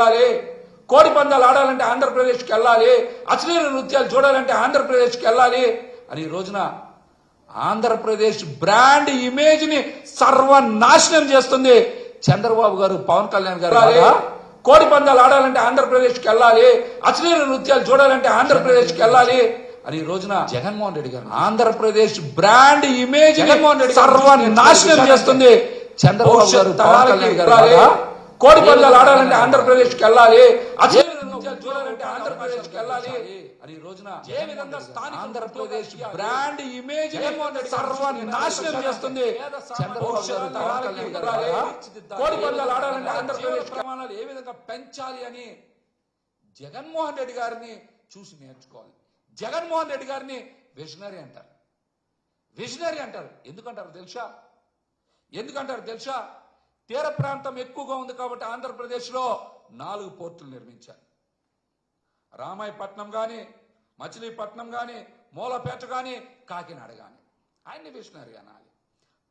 వెళ్ళాలి కోడి పందాలు ఆడాలంటే ఆంధ్రప్రదేశ్కి వెళ్ళాలి. అశ్లీల నృత్యాలు చూడాలంటే ఆంధ్రప్రదేశ్కి వెళ్ళాలి. అని ఈ రోజున ఆంధ్రప్రదేశ్ బ్రాండ్ ఇమేజ్ని సర్వనాశనం చేస్తుంది. చంద్రబాబు గారు పవన్ కళ్యాణ్ గారు కోడి పందాలు ఆడాలంటే ఆంధ్రప్రదేశ్కి వెళ్ళాలి. అశ్లీల నృత్యాలు చూడాలంటే ఆంధ్రప్రదేశ్కి వెళ్ళాలి. అని ఈ రోజున జగన్మోహన్ రెడ్డి గారు. ఆంధ్రప్రదేశ్ బ్రాండ్ ఇమేజ్ జగన్మోహన్ రెడ్డి సర్వనాశనం చేస్తుంది. చంద్రబాబు గారు పవన్ కళ్యాణ్ గారు కోడి పందాలు ఆడాలంటే ఆంధ్రప్రదేశ్కి వెళ్ళాలి నృత్యాలు చూడాలంటే ఆంధ్రప్రదేశ్కి వెళ్ళాలి. అని రోజున ఏ విధంగా స్థానిక ఆంధ్రప్రదేశ్ బ్రాండ్ ఇమేజ్ చేస్తుంది. కళ్యాణ్ గారు లాగా కోడి పందాలు ఆడాలంటే ఆంధ్రప్రదేశ్ ప్రమాణాలు ఏ విధంగా పెంచాలి అని జగన్మోహన్ రెడ్డి గారిని చూసి నేర్చుకోవాలి. జగన్మోహన్ రెడ్డి గారిని విజనరీ అంటారు. విజనరీ అంటారు. ఎందుకంటారు తెలుసా? ఎందుకంటారు తెలుసా? తీర ప్రాంతం ఎక్కువగా ఉంది కాబట్టి ఆంధ్రప్రదేశ్లో నాలుగు పోర్టులు నిర్మించారు. రామాయపట్నం కానీ మచిలీపట్నం కానీ మూలపేట కానీ కాకినాడ కానీ ఆయన్ని విషనరీ అనాలి.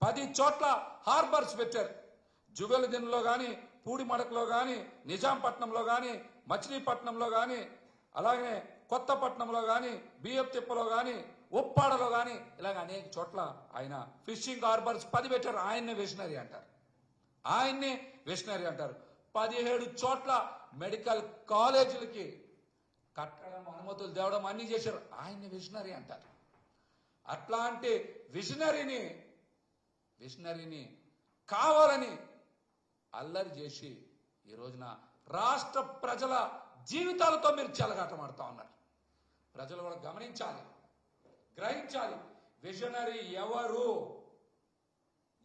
పది చోట్ల హార్బర్స్ పెట్టారు. జువెలదిన్లో కానీ పూడిమడకలో కానీ నిజాంపట్నంలో కానీ మచిలీపట్నంలో కానీ అలాగనే కొత్తపట్నంలో కానీ బియ్యపు తిప్పలో కానీ ఉప్పాడలో కానీ ఇలాగ అనేక చోట్ల ఆయన ఫిషింగ్ హార్బర్స్ పది పెట్టారు. ఆయన్ని విషనరీ అంటారు. ఆయన్ని విషనరీ అంటారు. పదిహేడు చోట్ల మెడికల్ కాలేజీలకి కట్టడం అనుమతులు తేవడం అన్ని చేశారు. ఆయన్ని విషనరీ అంటారు. అట్లాంటి విషనరీని విషనరీని కావాలని అల్లరి చేసి ఈ రోజున రాష్ట్ర ప్రజల జీవితాలతో మీరు చెలగాటమాడుతూ ఉన్నారు. ప్రజలు కూడా గమనించాలి గ్రహించాలి. విజనరీ ఎవరు?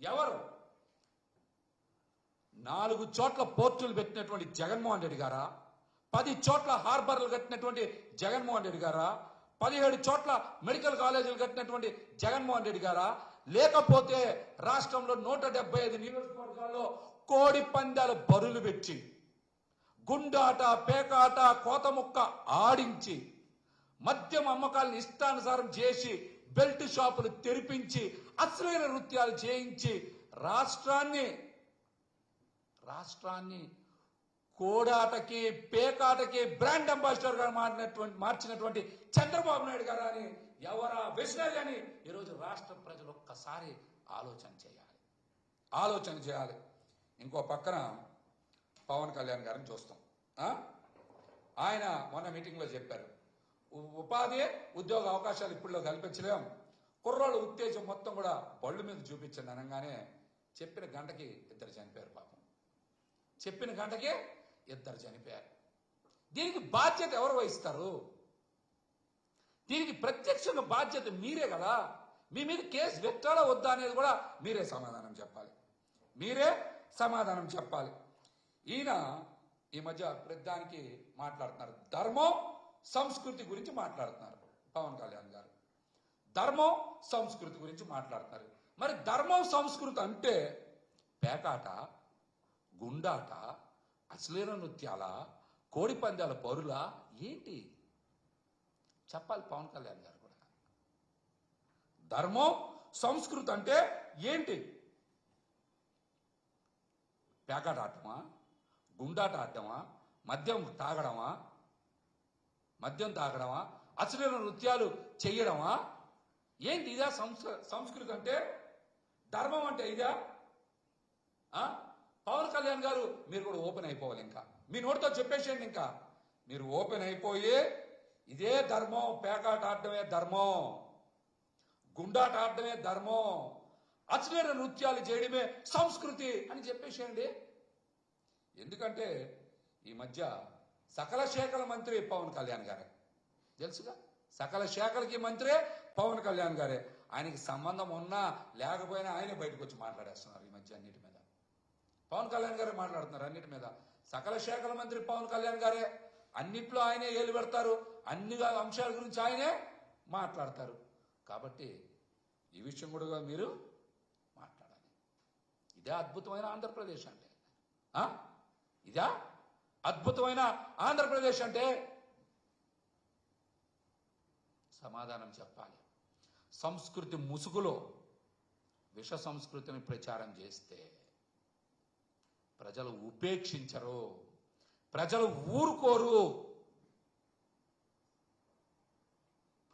ఎవరు? నాలుగు చోట్ల పోర్టులు పెట్టినటువంటి జగన్మోహన్ రెడ్డి గారా? పది చోట్ల హార్బర్లు కట్టినటువంటి జగన్మోహన్ రెడ్డి గారా? పదిహేడు చోట్ల మెడికల్ కాలేజీలు కట్టినటువంటి జగన్మోహన్ రెడ్డి గారా? లేకపోతే రాష్ట్రంలో నూట డెబ్బై ఐదు నియోజకవర్గాల్లో కోడి పందాలు బరులు పెట్టి గుండాట పేకాట కోతముక్క ఆడించి మద్యం అమ్మకాలను ఇష్టానుసారం చేసి బెల్ట్ షాపులు తెరిపించి అశ్లీల నృత్యాలు చేయించి రాష్ట్రాన్ని రాష్ట్రాన్ని కోడాటకి పేకాటకి బ్రాండ్ అంబాసిడర్గా మారినటువంటి మార్చినటువంటి చంద్రబాబు నాయుడు గారు అని ఎవరా విషనరీ అని ఈరోజు రాష్ట్ర ప్రజలు ఒక్కసారి ఆలోచన చేయాలి. ఆలోచన చేయాలి. ఇంకో పక్కన పవన్ కళ్యాణ్ గారిని చూస్తాం. ఆయన మొన్న మీటింగ్లో చెప్పారు. ఉపాధి ఉద్యోగ అవకాశాలు ఇప్పుడులో కల్పించలేం. కుర్రోళ్ళ ఉత్తేజం మొత్తం కూడా బళ్ళు మీద చూపించండి అనగానే చెప్పిన గంటకి ఇద్దరు చనిపోయారు పాపం. చెప్పిన గంటకే ఇద్దరు చనిపోయారు. దీనికి బాధ్యత ఎవరు వహిస్తారు? దీనికి ప్రత్యక్షంగా బాధ్యత మీరే కదా. మీ మీద కేసు పెట్టాలా వద్దా అనేది కూడా మీరే సమాధానం చెప్పాలి. మీరే సమాధానం చెప్పాలి. ఈయన ఈ మధ్య ప్రతిదానికి మాట్లాడుతున్నారు. ధర్మం సంస్కృతి గురించి మాట్లాడుతున్నారు. పవన్ కళ్యాణ్ గారు. ధర్మం సంస్కృతి గురించి మాట్లాడుతున్నారు. మరి ధర్మం సంస్కృతి అంటే పేకాట? గుండాట అశ్లీల నృత్యాల కోడి పందాల పరుల ఏంటి? చెప్పాలి పవన్ కళ్యాణ్ గారు కూడా. ధర్మం సంస్కృతి అంటే ఏంటి? పేకాట ఆడటమా? గుండాట ఆడటమా? మద్యం తాగడమా? మద్యం తాగడమా? అశ్లీల నృత్యాలు చేయడమా ఏంటి ఇదా సంస్కృతి అంటే? ధర్మం అంటే ఇదా? ఆ? పవన్ కళ్యాణ్ గారు మీరు కూడా ఓపెన్ అయిపోవాలి ఇంకా. మీ నోటితో చెప్పేసేయండి ఇంకా. మీరు ఓపెన్ అయిపోయి ఇదే ధర్మం పేకాట ఆడటమే ధర్మం. గుండాట ఆడటమే ధర్మం. అశ్లీల నృత్యాలు చేయడమే సంస్కృతి అని చెప్పేసేయండి. ఎందుకంటే ఈ మధ్య సకల శాఖల మంత్రి పవన్ కళ్యాణ్ గారే. తెలుసుగా? సకల శాఖలకి మంత్రే పవన్ కళ్యాణ్ గారే. ఆయనకి సంబంధం ఉన్నా లేకపోయినా ఆయనే బయటకు వచ్చి మాట్లాడేస్తున్నారు ఈ మధ్య అన్నిటి మీద. పవన్ కళ్యాణ్ గారే మాట్లాడుతున్నారు అన్నిటి మీద. సకల శాఖల మంత్రి పవన్ కళ్యాణ్ గారే. అన్నిట్లో ఆయనే ఏలు పెడతారు. అన్ని అంశాల గురించి ఆయనే మాట్లాడతారు. కాబట్టి ఈ విషయం కూడా మీరు మాట్లాడాలి. ఇదే అద్భుతమైన ఆంధ్రప్రదేశ్ అంటే. ఆ? ఇదా? అద్భుతమైన ఆంధ్రప్రదేశ్ అంటే సమాధానం చెప్పాలి. సంస్కృతి ముసుగులో విష సంస్కృతిని ప్రచారం చేస్తే ప్రజలు ఉపేక్షించరు. ప్రజలు ఊరుకోరు.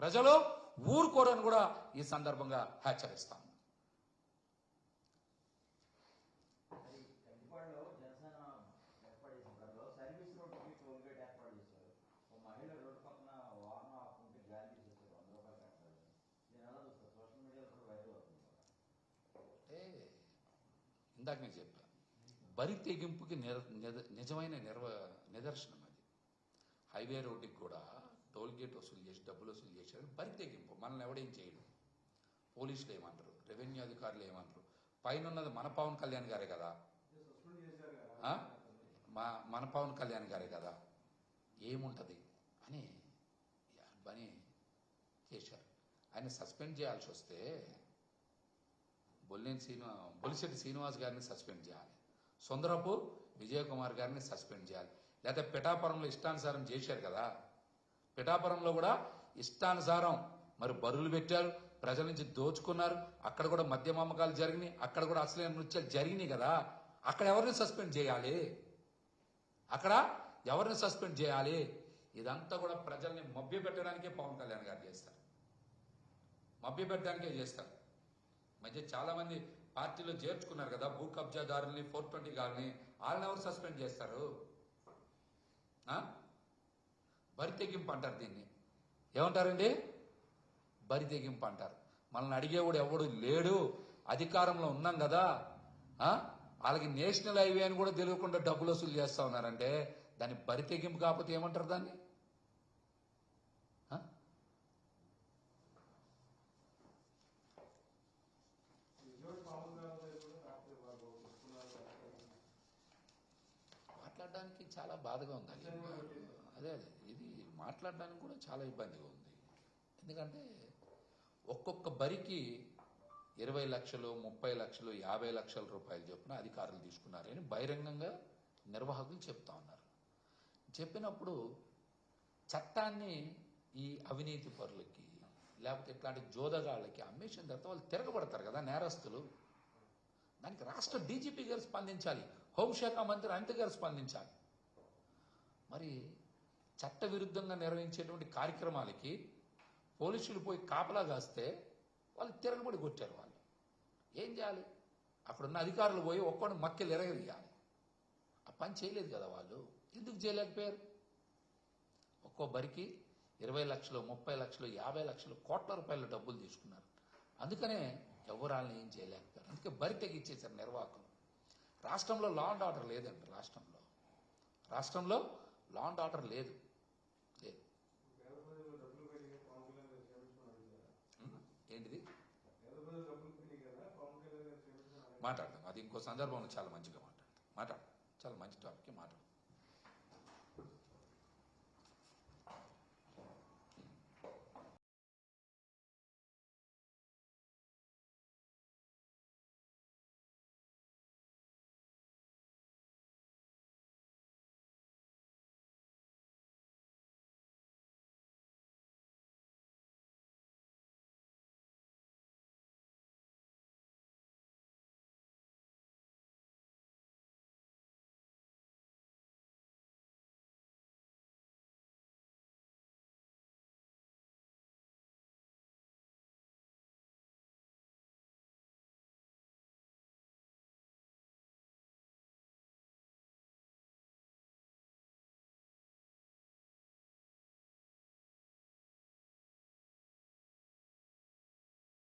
ప్రజలు ఊరుకోరని కూడా ఈ సందర్భంగా హెచ్చరిస్తాం. ఇందాక నేను చెప్పా. బరి తెగింపుకి నిర నిజమైన నిర్వ నిదర్శనం అది. హైవే రోడ్డుకి కూడా టోల్ గేట్ వసూలు చేసి డబ్బులు వసూలు చేశారు. బరి తెగింపు మనల్ని ఎవడేం చేయడు. పోలీసులు ఏమంటారు? రెవెన్యూ అధికారులు ఏమంటారు? పైన ఉన్నది మన పవన్ కళ్యాణ్ గారే కదా. మా మన పవన్ కళ్యాణ్ గారే కదా. ఏముంటుంది? అని పని చేశారు. ఆయన సస్పెండ్ చేయాల్సి వస్తే బొల్లేని శ్రీనివా బొలిశెట్టి శ్రీనివాస్ గారిని సస్పెండ్ చేయాలి. సుందరపు విజయకుమార్ గారిని సస్పెండ్ చేయాలి. లేకపోతే పిఠాపురంలో ఇష్టానుసారం చేశారు కదా. పిఠాపురంలో కూడా ఇష్టానుసారం మరి బరువులు పెట్టారు ప్రజల నుంచి దోచుకున్నారు. అక్కడ కూడా మద్యం అమ్మకాలు జరిగినాయి అక్కడ కూడా అసలైన నృత్యాలు జరిగినాయి కదా. అక్కడ ఎవరిని సస్పెండ్ చేయాలి? అక్కడ ఎవరిని సస్పెండ్ చేయాలి? ఇదంతా కూడా ప్రజల్ని మభ్య పెట్టడానికే పవన్ కళ్యాణ్ గారు చేస్తారు. మభ్య పెట్టడానికే చేస్తారు. మధ్య చాలా మంది పార్టీలో చేర్చుకున్నారు కదా భూ కబ్జాదారుల్ని ఫోర్ ట్వంటీ గారిని వాళ్ళని ఎవరు సస్పెండ్ చేస్తారు? బరి తెగింపు అంటారు దీన్ని. ఏమంటారండి? బరి తెగింపు అంటారు. మనల్ని అడిగేవాడు ఎవడు లేడు. అధికారంలో ఉన్నాం కదా. వాళ్ళకి నేషనల్ హైవే అని కూడా తెలియకుండా డబ్బులు వసూలు చేస్తా ఉన్నారంటే దాన్ని బరి తెగింపు కాకపోతే ఏమంటారు దాన్ని ఆ? విజయవాడ పవన్ కళ్యాణ్ గారు కూడా రాత్రి వాళ్ళు వస్తున్నారు. మాట్లాడడానికి చాలా బాధగా ఉంది అది. అదే అదే. ఇది మాట్లాడడానికి కూడా చాలా ఇబ్బందిగా ఉంది. ఎందుకంటే ఒక్కొక్క బరికి ఇరవై లక్షలు ముప్పై లక్షలు యాభై లక్షల రూపాయలు చొప్పున అధికారులు తీసుకున్నారని బహిరంగంగా నిర్వాహకులు చెప్తా ఉన్నారు. చెప్పినప్పుడు చట్టాన్ని ఈ అవినీతి పరులకి లేకపోతే ఇట్లాంటి జోదగాళ్ళకి అమ్మేసిన తర్వాత వాళ్ళు తిరగబడతారు కదా నేరస్తులు. దానికి రాష్ట్ర డీజీపీ గారు స్పందించాలి. హోంశాఖ మంత్రి అనిత గారు స్పందించాలి. మరి చట్ట విరుద్ధంగా నిర్వహించేటువంటి కార్యక్రమాలకి పోలీసులు పోయి కాపలా కాస్తే వాళ్ళు తిరగబడి కొట్టారు వాళ్ళు. ఏం చేయాలి? అక్కడున్న అధికారులు పోయి ఒక్కడిని మక్కెలు ఎరగదీయాలి. ఆ పని చేయలేదు కదా వాళ్ళు. ఎందుకు చేయలేకపోయారు? ఒక్కో బరికి ఇరవై లక్షలు ముప్పై లక్షలు యాభై లక్షలు కోట్ల రూపాయల డబ్బులు తీసుకున్నారు. అందుకనే ఎవరు వాళ్ళని ఏం చేయలేకపోయారు? అందుకే బరి తెగిచ్చేశారు నిర్వాహకులు. రాష్ట్రంలో లా అండ్ ఆర్డర్ లేదండి రాష్ట్రంలో. రాష్ట్రంలో లా అండ్ ఆర్డర్ లేదు. లేదు. ఏంటిది? మాట్లాడదాం. అది ఇంకో సందర్భంలో చాలా మంచిగా మాట్లాడదాం. మాట్లాడదాం. చాలా మంచి టాపిక్కి మాట్లాడదాం.